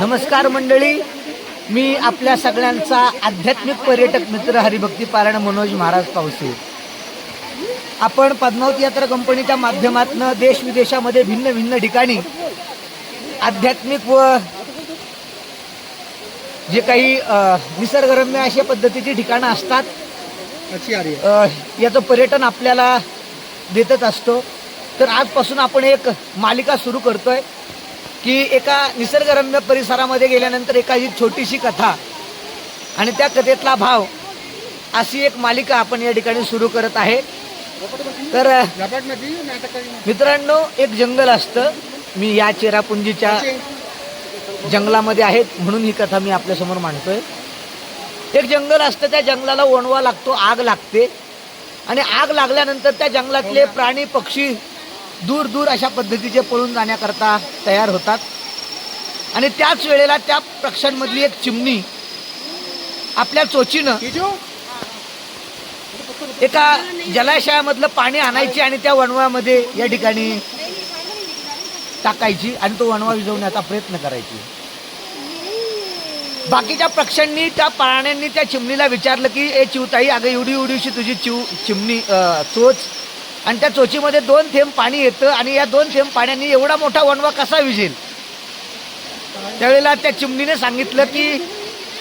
नमस्कार मंडळी. मी आपल्या सगळ्यांचा आध्यात्मिक पर्यटक मित्र हरिभक्ती पारायण मनोज महाराज पावसे. आपण पद्मावती यात्रा कंपनीच्या माध्यमातून देश विदेशामध्ये भिन्न भिन्न ठिकाणी आध्यात्मिक व जे काही निसर्गरम्य अशा पद्धतीची ठिकाणं असतात अ, याचं पर्यटन आपल्याला देतच असतो. तर आजपासून आपण एक मालिका सुरू करतोय. की एका निसर्गरम्य परिसरामध्ये गेल्यानंतर एखादी छोटीशी कथा आणि त्या कथेतला भाव अशी एक मालिका आपण या ठिकाणी सुरू करत आहे. तर मित्रांनो एक जंगल असतं. मी या चेरापुंजीच्या जंगलामध्ये आहेत म्हणून ही कथा मी आपल्यासमोर मांडतोय. एक जंगल असतं त्या जंगलाला ओणवा लागतो आग लागते. आणि आग लागल्यानंतर त्या जंगलातले प्राणी पक्षी दूर दूर अशा पद्धतीचे पळून जाण्याकरता तयार होतात. आणि त्याच वेळेला त्या पक्ष्यांमधली एक चिमणी आपल्या चोचीनं एका जलाशयामधलं पाणी आणायची आणि त्या वणव्यामध्ये या ठिकाणी टाकायची आणि तो वणवा विझवण्याचा प्रयत्न करायची. बाकीच्या पक्ष्यांनी त्या प्राण्यांनी त्या चिमणीला विचारलं की ए चिवताई अगं एवढी एवढीशी तुझी चिव चिमणी चोच आणि त्या चोचीमध्ये दोन थेंब पाणी येतं आणि या दोन थेंब पाण्याने एवढा मोठा वणवा कसा विजेल? त्यावेळेला त्या चिमणीने सांगितलं की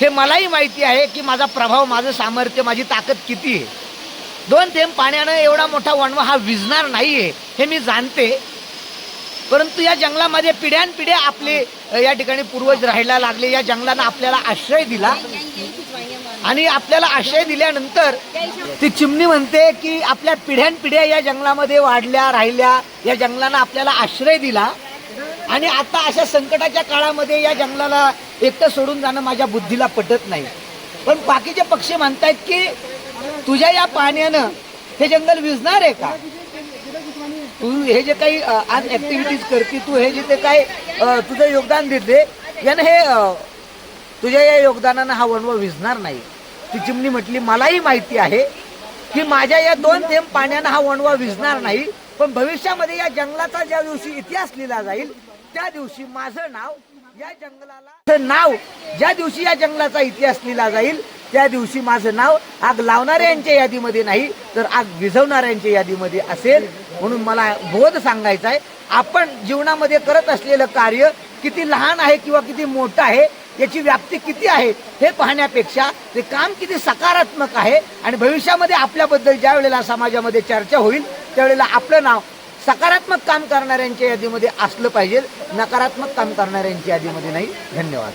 हे मलाही माहिती आहे की माझा प्रभाव माझं सामर्थ्य माझी ताकद किती आहे? दोन थेंब पाण्यानं एवढा मोठा वणवा हा विजणार नाही आहे हे मी जाणते. परंतु या जंगलामध्ये पिढ्यानपिढ्या आपले या ठिकाणी पूर्वज राहायला लागले या जंगलानं आपल्याला आश्रय दिला. आणि आपल्याला आश्रय दिल्यानंतर ती चिमणी म्हणते की आपल्या पिढ्यानपिढ्या या जंगलामध्ये वाढल्या राहिल्या. या जंगलानं आपल्याला आश्रय दिला. आणि आता अशा संकटाच्या काळामध्ये या जंगलाला एकटं सोडून जाणं माझ्या बुद्धीला पटत नाही. पण बाकीचे पक्षी म्हणतायत की तुझ्या या पाण्यानं हे जंगल विजणार आहे का? तू हे जे काही आज ऍक्टिव्हिटीज करते तू हे जे ते काय तुझं योगदान देते यानं हे तुझ्या या योगदानानं हा वणवा विझणार नाही. ती चिमणी म्हटली मलाही माहिती आहे की माझ्या या दोन थेंब पाण्यानं हा वणवा विझणार नाही पण भविष्यामध्ये या जंगलाचा ज्या दिवशी इतिहास लिहिला जाईल त्या दिवशी माझं नाव या जंगलाला नाव ज्या दिवशी या जंगलाचा इतिहास लिहिला जाईल त्या दिवशी माझं नाव आग लावणाऱ्यांच्या यादीमध्ये नाही तर आग विझवणाऱ्यांच्या यादीमध्ये असेल. म्हणून मला बोध सांगायचा आहे आपण जीवनामध्ये करत असलेलं कार्य किती लहान आहे किंवा किती मोठं आहे याची व्याप्ती किती आहे हे पाहण्यापेक्षा ते काम किती सकारात्मक आहे आणि भविष्यामध्ये आपल्याबद्दल ज्या वेळेला समाजामध्ये चर्चा होईल त्यावेळेला आपलं नाव सकारात्मक काम करणाऱ्यांच्या यादीमध्ये असलं पाहिजे नकारात्मक काम करणाऱ्यांच्या यादीमध्ये नाही. धन्यवाद.